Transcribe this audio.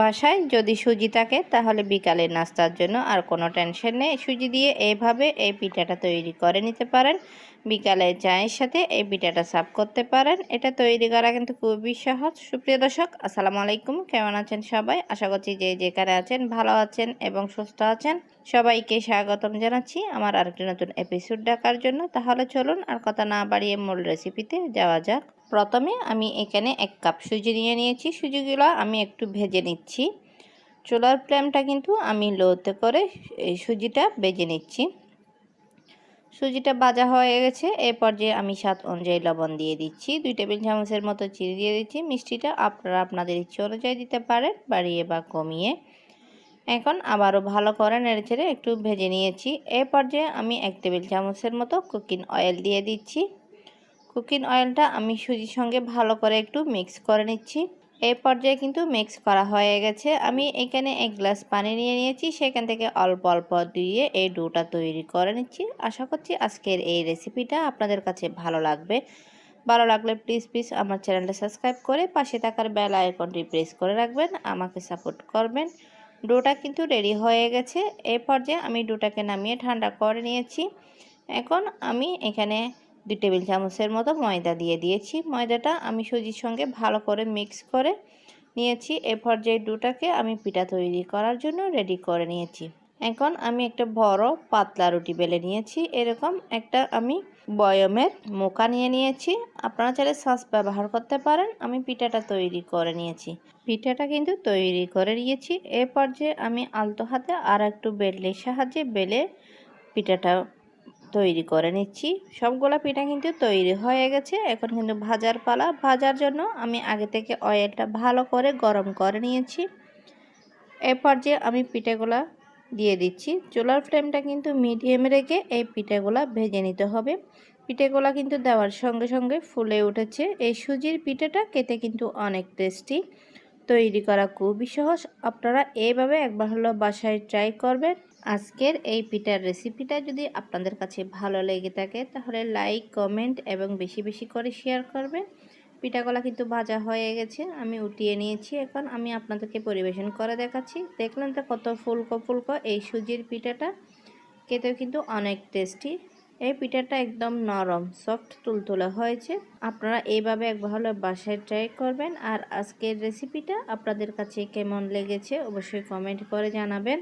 বাসায় যদি সুজি থাকে, তাহলে বিকালের নাস্তার জন্য আর কোনো টেনশন নেই। সুজি দিয়ে এইভাবে এই পিঠাটা তৈরি করে নিতে পারেন। বিকালে চায়ের সাথে এই পিঠাটা সাফ করতে পারেন। এটা তৈরি করা কিন্তু খুবই সহজ। সুপ্রিয় দর্শক, আসসালামু আলাইকুম। কেমন আছেন সবাই? আশা করছি যে যেখানে আছেন ভালো আছেন এবং সুস্থ আছেন। সবাইকে স্বাগতম জানাচ্ছি আমার আরেকটি নতুন এপিসোড ডাকার জন্য। তাহলে চলুন আর কথা না বাড়িয়ে মূল রেসিপিতে যাওয়া যাক। প্রথমে আমি এখানে এক কাপ সুজি নিয়ে নিয়েছি। সুজিগুলো আমি একটু ভেজে নিচ্ছি। চুলার ফ্লেমটা কিন্তু আমি লোতে করে এই সুজিটা ভেজে নিচ্ছি। সুজিটা ভাজা হয়ে গেছে। এই পর্যায়ে আমি স্বাদ অনুযায়ী লবণ দিয়ে দিচ্ছি। দুই টেবিল চামচের মতো চিনি দিয়ে দিচ্ছি। মিষ্টিটা আপনারা আপনাদের ইচ্ছে অনুযায়ী দিতে পারেন, বাড়িয়ে বা কমিয়ে। এখন আবারও ভালো করে নেড়েচেড়ে একটু ভেজে নিয়েছি। এই পর্যায়ে আমি এক টেবিল চামচের মতো কুকিং অয়েল দিয়ে দিচ্ছি। কুকিং অয়েলটা আমি সুজির সঙ্গে ভালো করে একটু মিক্স করে নিচ্ছি। এই পর্যায়ে কিন্তু মিক্স করা হয়ে গেছে। আমি এখানে এক গ্লাস পানি নিয়ে নিয়েছি। সেখান থেকে অল্প অল্প দিয়ে এই ডোটা তৈরি করে নিচ্ছি। আশা করছি আজকের এই রেসিপিটা আপনাদের কাছে ভালো লাগবে। ভালো লাগলে প্লিজ প্লিজ আমার চ্যানেলটা সাবস্ক্রাইব করে পাশে থাকার বেল আইকনটি প্রেস করে রাখবেন। আমাকে সাপোর্ট করবেন। ডোটা কিন্তু রেডি হয়ে গেছে। এই পর্যায়ে আমি ডোটাকে নামিয়ে ঠান্ডা করে নিয়েছি। এখন আমি এখানে দুই টেবিল চামচের মতো ময়দা দিয়ে দিয়েছি। ময়দাটা আমি সুজির সঙ্গে ভালো করে মিক্স করে নিয়েছি। এ পর্যায়ে ডোটাকে আমি পিঠা তৈরি করার জন্য রেডি করে নিয়েছি। এখন আমি একটা বড় পাতলা রুটি বেলে নিয়েছি। এরকম একটা আমি বয়মের মোকা নিয়ে নিয়েছি। আপনারা চাইলে সস ব্যবহার করতে পারেন। আমি পিঠাটা তৈরি করে নিয়েছি। পিঠাটা কিন্তু তৈরি করে নিয়েছি। এ পর্যায়ে আমি আলতো হাতে আর একটু বেললির সাহায্যে বেলে পিঠাটা তৈরি করে নিচ্ছি। সবগুলো পিঠা কিন্তু তৈরি হয়ে গেছে। এখন কিন্তু ভাজার পালা। ভাজার জন্য আমি আগে থেকে অয়েলটা ভালো করে গরম করে নিয়েছি। এ পর্যায়ে আমি পিঠাগুলা দিয়ে দিচ্ছি, চুলার ফ্লেমটা কিন্তু মিডিয়ামে রেখে এই পিঠাগুলা ভেজে নিতে হবে। পিঠেগুলা কিন্তু দেওয়ার সঙ্গে সঙ্গে ফুলে উঠেছে। এই সুজির পিঠেটা খেতে কিন্তু অনেক টেস্টি তৈরি করা খুবই সহজ। আপনারা এইভাবে একবার হলো বাসায় ট্রাই করবেন। আজকের এই পিঠার রেসিপিটা যদি আপনাদের কাছে ভালো লেগে থাকে, তাহলে লাইক কমেন্ট এবং বেশি বেশি করে শেয়ার করবেন। পিঠাগুলা কিন্তু ভাজা হয়ে গেছে, আমি উঠিয়ে নিয়েছি। এখন আমি আপনাদেরকে পরিবেশন করে দেখাচ্ছি। দেখলেন তো কত ফুলকো ফুলকো এই সুজির পিঠাটা। খেতেও কিন্তু অনেক টেস্টি এই পিঠাটা একদম নরম সফট তুলতুলে হয়েছে। আপনারা এইভাবে এক ভালো বাসায় ট্রাই করবেন। আর আজকের রেসিপিটা আপনাদের কাছে কেমন লেগেছে অবশ্যই কমেন্ট করে জানাবেন।